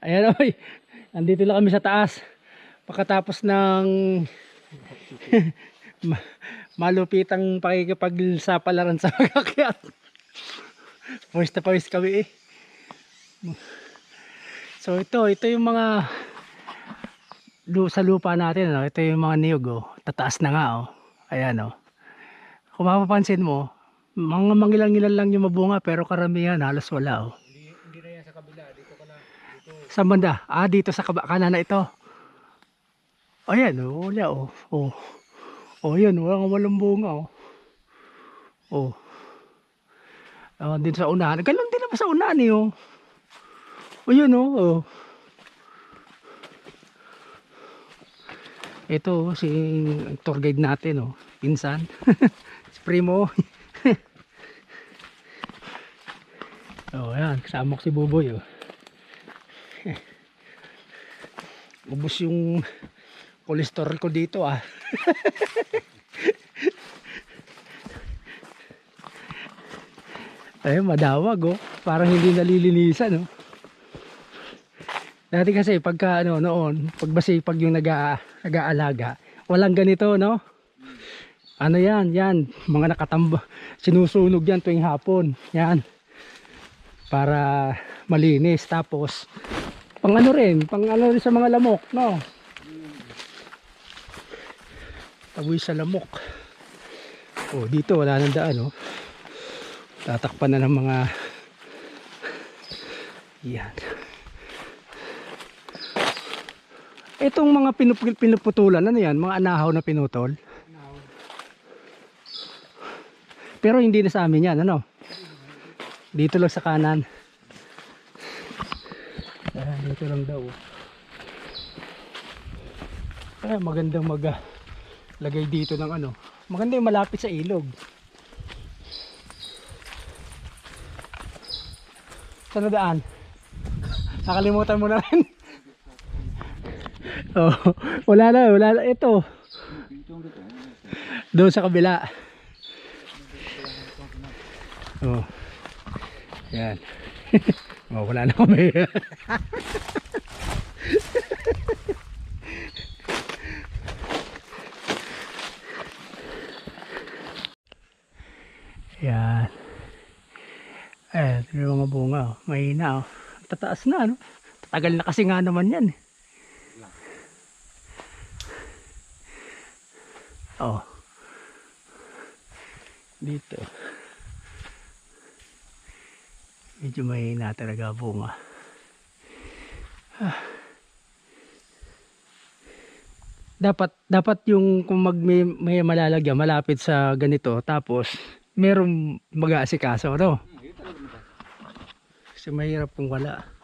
Ayan oy. Andito lang kami sa taas. Pagkatapos ng ma- malupitang pakikipagsapalaran sa pagkakyat. Pawis na pawis kami eh. So ito, ito yung mga sa lupa natin, ano? ito yung mga niyog, oh. tataas na nga, oh. ayan, oh. kung mapapansin mo, mga mangilang-ilan lang yung mabunga, pero karamihan, halos wala, oh. Hindi, hindi na yan sa kabila. Dito ka na. Dito. Sa banda, ah, dito sa kaba, kanan na ito. Ayan, oh, wala, oh. Oh, oh yan, walang walang bunga, oh. Oh. Ah, din sa unahan. Ganun din naman sa unahan, eh, oh. Oh, yun, oh. oh. Ito, oh, si tour guide natin, oh. Pinsan. si Primo. oh, yan. Kasama ko si Buboy, oh. Ubus yung cholesterol ko dito, ah. Ayun, madawag, oh. Parang hindi nalilinisan, oh. Dati kasi pagka ano noon, pagbasipag yung naga, nag-aalaga, walang ganito, no? Ano yan, yan, mga nakatamba, sinusunog yan tuwing hapon, yan. Para malinis, tapos, pang ano rin, pang ano rin sa mga lamok, no? Taboy sa lamok. Oh, dito wala nang daan, oh. Tatakpan na ng mga, yan. Itong mga pinup pinuputulan, ano yan? Mga anahaw na pinutol? Pero hindi na sa amin yan, ano? Dito lang sa kanan. Ah, dito lang daw. Ah, magandang mag ah, lagay dito ng ano. Maganda yung malapit sa ilog. Saan na daan? Nakalimutan mo na rin. oh, wala na, wala na. Ito. Doon sa kabila. Oh. Yan. oh, wala na kami. Yan. Ayan, ito yung mga bunga. Oh. Mahina. Oh. Tataas na. Ano? Tagal na kasi nga naman yan. eh. Oh. Dito. Medyo mahina talaga bunga. Ah. Dapat dapat yung kung mag may, may malalagyan malapit sa ganito tapos merong mag-aasikaso no? Kasi mahirap kung wala.